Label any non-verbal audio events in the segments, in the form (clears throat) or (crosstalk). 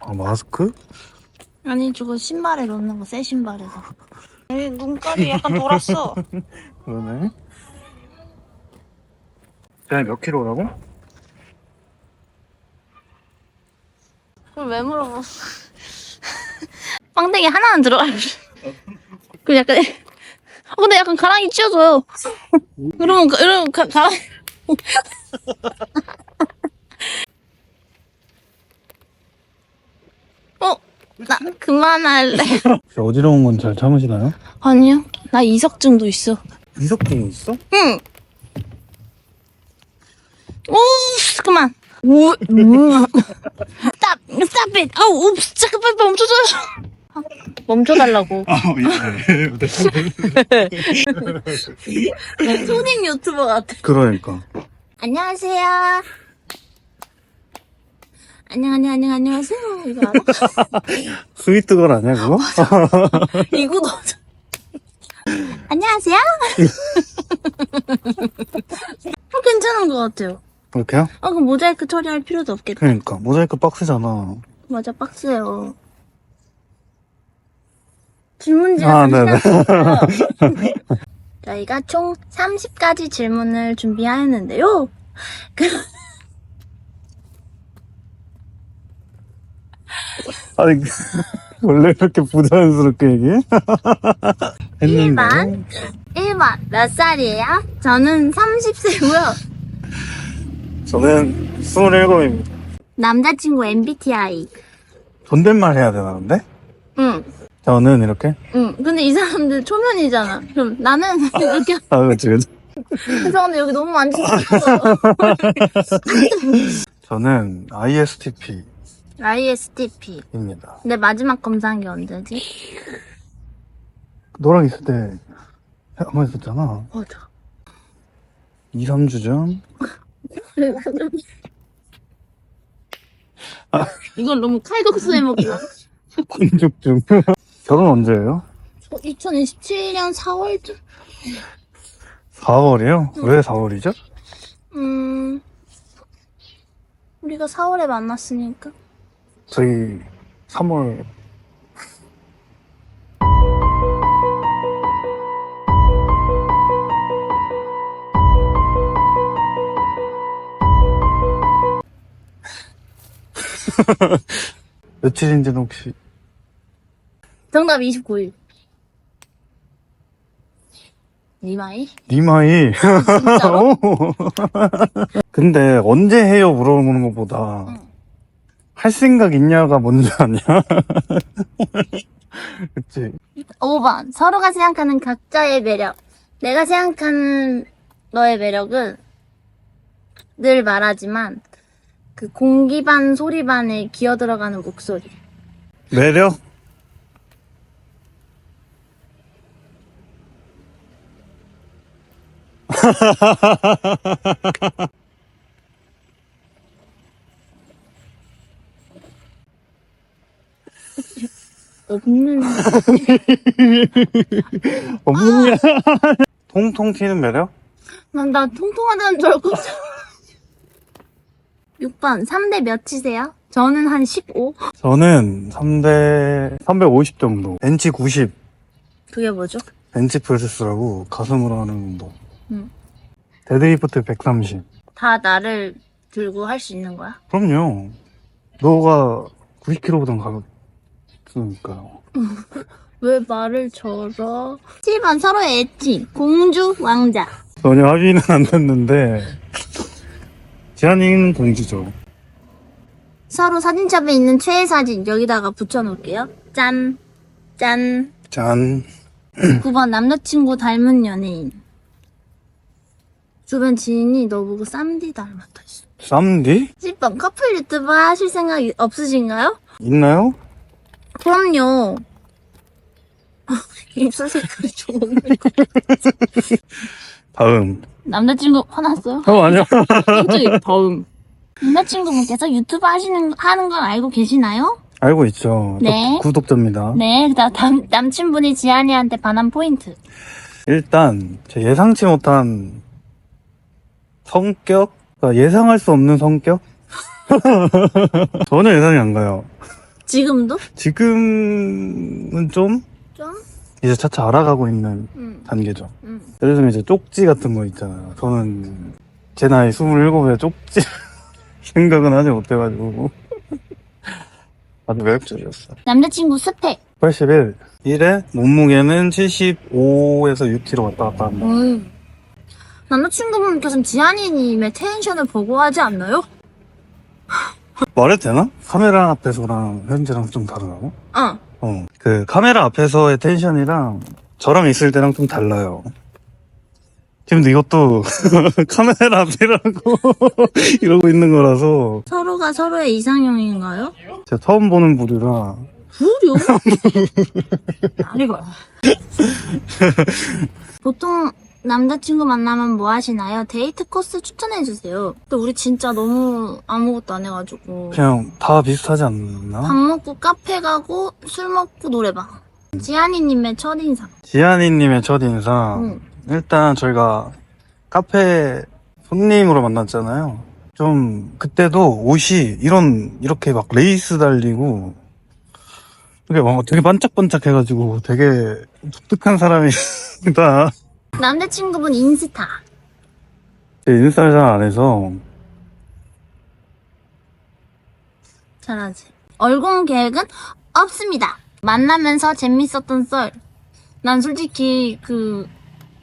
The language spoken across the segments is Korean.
아 마스크? 아니 저거 신발에 넣는 거 새 신발에서 에이, 눈깔이 약간 돌았어 (laughs) 그러네. 제가 몇 킬로라고? 그걸 왜 물어봐 (laughs) 빵댕이 하나는 들어가 그 약간 어, 근데 약간 가랑이 찢어져요 그러면 (laughs) 가- 이러면 가, 가랑 어? 나 그만할래 (laughs) 혹시 어지러운 건 잘 참으시나요? 아니요 나 이석증도 있어 이석증 있어? 응. 오, 그만. 오, 음. stop, stop it. 아우, 우, 잠깐 빨리 멈춰줘요. 아, 멈춰달라고. (laughs) 아 예. (laughs) 손님 유튜버 같아. 그러니까. 안녕하세요. 안녕, 안녕, 안녕, 안녕하세요. 이거 알아? (laughs) 스위트걸 아니야 그거? 이거 넣어줘. (laughs) 안녕하세요. (laughs) 어, 괜찮은 것 같아요. 그렇게요? 아, 그럼 모자이크 처리할 필요도 없겠다. 그러니까 모자이크 빡세잖아. 맞아, 빡세요. 질문지 아, 한 네네. 저희가 총 30가지 질문을 준비하였는데요. 그, 아니 (laughs) 원래 그렇게 부자연스럽게 얘기해? (laughs) 했는데 1번. 1번. 몇 살이에요? 저는 30세고요. 저는 27입니다. 남자친구 MBTI. 존댓말 해야 되나 근데? 응, 저는 이렇게? 응. 근데 이 사람들 초면이잖아. 그럼 나는 (laughs) 이렇게. 아 그치 그치. 죄송한데 여기 너무 많이 찍혔어요. 저는 ISTP 입니다. ISTP. 근데 마지막 검사한 게 언제지? 너랑 있을 때 한번 있었잖아. 맞아. 2, 3주 전? (laughs) 이건 너무 칼국수 해먹기다. 군죽중. 결혼 언제예요? 저 2027년 4월쯤? 4월이요? 왜 4월이죠? 음, 우리가 4월에 만났으니까. 저희 3월 (laughs) 며칠인지는 혹시 정답 29일. 니마이? 니마이 진짜로? (laughs) 근데 언제 해요 물어보는 것보다 응. 할 생각 있냐가 먼저 아니야? (laughs) 그치 5번. 서로가 생각하는 각자의 매력. 내가 생각하는 너의 매력은 늘 말하지만 그 공기 반 소리 반에 기어 들어가는 목소리. 매력? (laughs) 없는. (laughs) 없느냐? 통통 튀는 매력? 난, 나 통통하다는 줄 알고. (laughs) 6번. 3대 몇이세요? 저는 한 15. 저는 3대 350 정도 벤치 90 그게 뭐죠? 벤치 프레스라고 가슴으로 하는 운동 응. 데드리프트 130 다 나를 들고 할 수 있는 거야? 그럼요 너가 90kg보단 가볍 으니까요 (laughs) 왜 말을 절어? 7번 서로의 애칭 공주 왕자 전혀 합의는 안 됐는데 지한이는 공주죠 서로 사진첩에 있는 최애 사진 여기다가 붙여놓을게요 짠! 짠! 짠 (clears throat) 9번 남자친구 닮은 연예인 주변 지인이 너 보고 쌈디 닮았다 했어 쌈디? 10번 커플 유튜버 하실 생각 이- 없으신가요? 있나요? 그럼요 입술 색깔이 좋은 다음 남자친구 화났어요? 어 갑자기 (laughs) 다음. 남자친구분 께서 유튜브 하시는, 하는 건 알고 계시나요? 알고 있죠 저 네. 구독자입니다 네, 그 다음, 남친분이 지한이한테 반한 포인트. 일단 제 예상치 못한 성격? 그러니까 예상할 수 없는 성격? (laughs) 전혀 예상이 안 가요. 지금도? 지금은 좀 좀? 이제 차차 알아가고 있는 응. 단계죠. 응. 예를 들면 이제 쪽지 같은 거 있잖아요. 저는 제 나이 27에 쪽지 (laughs) 생각은 하지 못해가지고 (laughs) 아주 매력적이었어. 남자친구 스펙. 81. 1에 몸무게는 75에서 6kg 왔다 갔다 한다. 음. 남자친구분께서는 지한이님의 텐션을 보고하지 않나요? 말해도 되나? 카메라 앞에서랑 현재랑 좀 다르다고? 어. 어. 그 카메라 앞에서의 텐션이랑 저랑 있을 때랑 좀 달라요. 지금 이것도 (laughs) 카메라 앞이라고 (laughs) 이러고 있는 거라서 서로가 서로의 이상형인가요? 제가 처음 보는 부류라 무려? (laughs) 아니고. 보통 남자친구 만나면 뭐 하시나요? 데이트 코스 추천해주세요. 근데 우리 진짜 너무 아무것도 안 해가지고. 그냥 다 비슷하지 않나? 밥 먹고 카페 가고 술 먹고 노래방. 지한이님의 첫인상. 지한이님의 첫인상 응. 일단 저희가 카페 손님으로 만났잖아요. 좀 그때도 옷이 이런 이렇게 막 레이스 달리고 이게 막 되게 반짝반짝해가지고 되게 독특한 사람이다. 남자친구분 인스타. 제 인스타를 잘 안 해서 잘하지. 얼공 계획은 없습니다. 만나면서 재밌었던 썰. 난 솔직히 그,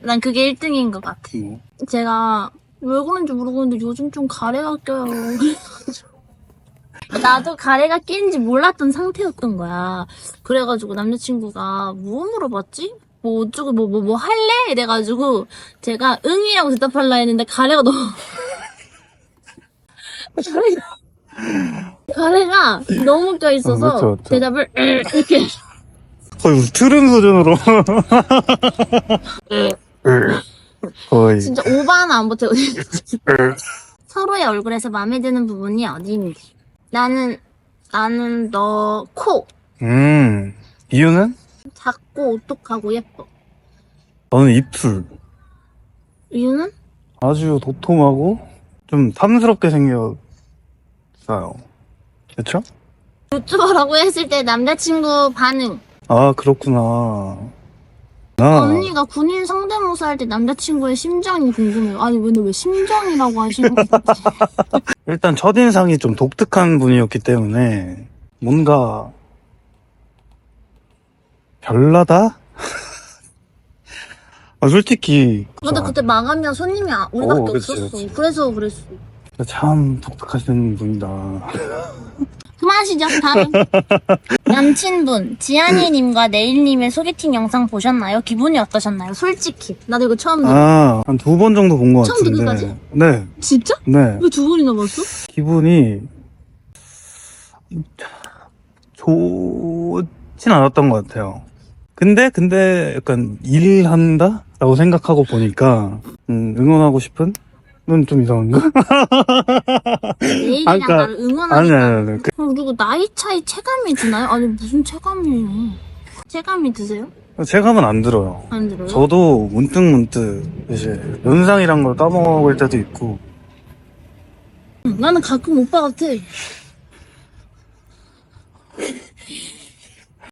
난 그게 1등인 것 같아. 뭐 제가 왜 그런지 모르겠는데 요즘 좀 가래가 껴요. (laughs) 나도 가래가 낀지 몰랐던 상태였던 거야. 그래가지고 남자친구가 뭐 물어봤지? 뭐 어쩌고 뭐 뭐 뭐 할래? 이래가지고 제가 응이라고 대답하려 했는데 가래가 너무 가래가 (laughs) 가래가 너무 껴 있어서 어, 그쵸, 그쵸. 대답을 (laughs) 이렇게 거의 무슨 트름 수준으로 (laughs) 거의 진짜 하나 안 보태고 서로의 얼굴에서 마음에 드는 부분이 어디인지. 나는, 나는 너 코. 음 이유는 작고 오똑하고 예뻐. 저는 입술 이유는? 아주 도톰하고 좀 탐스럽게 생겼어요. 그렇죠? 유튜버라고 했을 때 남자친구 반응. 아 그렇구나. 나 언니가 군인 성대모사 할 때 남자친구의 심정이 궁금해요. 아니, 근데 왜 심정이라고 하시는 거지? (laughs) 일단 첫인상이 좀 독특한 분이었기 때문에 뭔가 별나다? (laughs) 아, 솔직히 근데 그때 마감이야 손님이 아- 우리밖에 오, 그치, 없었어. 그치. 그래서 그랬어. 참 독특하신 분이다. (laughs) 그만하시죠, 다음. 남친분, 지한이님과 네일님의 소개팅 영상 보셨나요? 기분이 어떠셨나요? 솔직히. 나도 이거 처음 들어. 아, 한 두 번 정도 본 것 처음 같은데. 듣기까지? 네, 진짜? 네. 왜 두 번이나 봤어? 기분이 좋진 않았던 것 같아요. 근데 근데 약간 일한다라고 생각하고 보니까 음, 응원하고 싶은 는좀 이상한가? 내일이랑 아, 그러니까- 나를. 아니 아니 아니. 그- 어, 그리고 나이 차이 체감이 드나요? 아니 무슨 체감이에요? 체감이 드세요? 체감은 안 들어요. 안 들어요? 저도 문득 문득 이제 연상이란 걸 까먹을 때도 있고 응, 나는 가끔 오빠 같아.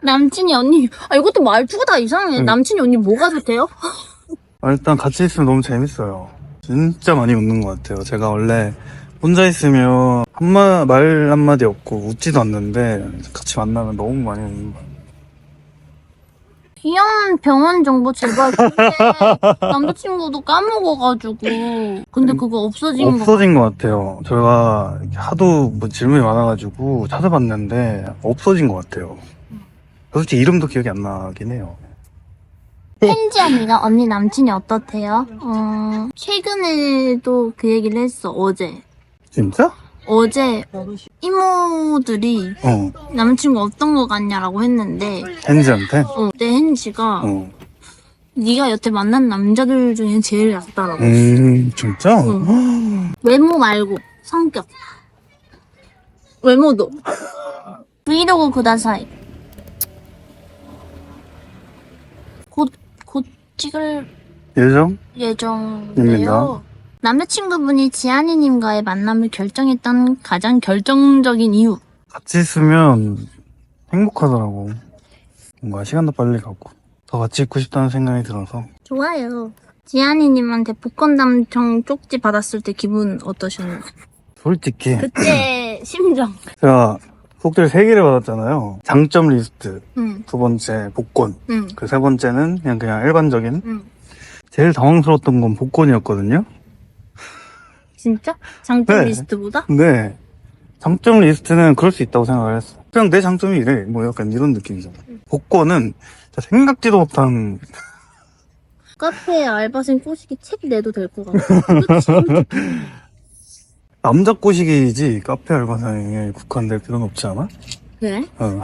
남친이 언니, 아 이것도 말투가 다 이상해. 응. 남친이 언니 뭐가 좋대요? 아, 일단 같이 있으면 너무 재밌어요. 진짜 많이 웃는 것 같아요. 제가 원래 혼자 있으면 한마 말 한마디 없고 웃지도 않는데 같이 만나면 너무 많이 웃는 것 같아요. 귀여운 병원 정보 제발 근데 (laughs) 남자친구도 까먹어가지고 근데 그거 없어진 거 없어진 것 같아요. 제가 하도 뭐 질문이 많아가지고 찾아봤는데 없어진 것 같아요. 솔직히 이름도 기억이 안 나긴 해요. 팬지 언니가 언니 남친이 어떻대요? 어 최근에도 그 얘기를 했어 어제 진짜? 어제 이모들이 어. 남친구 어떤 거 같냐라고 했는데 헨지한테? 어, 내 헨지가 어. 네가 여태 만난 남자들 중에 제일 낫다라고 음, 진짜? 응. 외모 말고 성격 외모도 브이로그 구다사이 곧, 곧 찍을 예정? 예정인데요 남자친구분이 지안이님과의 만남을 결정했던 가장 결정적인 이유. 같이 있으면 행복하더라고. 뭔가 시간도 빨리 가고. 더 같이 있고 싶다는 생각이 들어서. 좋아요. 지안이님한테 복권 당첨 쪽지 받았을 때 기분 어떠셨나요? 솔직히. 그때 (laughs) 심정. 제가 속들 3개를 받았잖아요. 장점 리스트. 응, 두 번째 복권. 응, 그세 번째는 그냥 그냥 일반적인. 응. 제일 당황스러웠던 건 복권이었거든요. 진짜? 장점 네. 리스트보다? 근데 장점 리스트는 그럴 수 있다고 생각을 했어. 그냥 내 장점이 이래. 뭐 약간 이런 느낌이잖아. 복권은 진짜 생각지도 못한 카페에 알바생 꼬시기 책 내도 될 것 같아. 그치? (laughs) 남자 꼬시기이지 카페 알바생에 국한될 필요는 없지 않아? 그래? 어.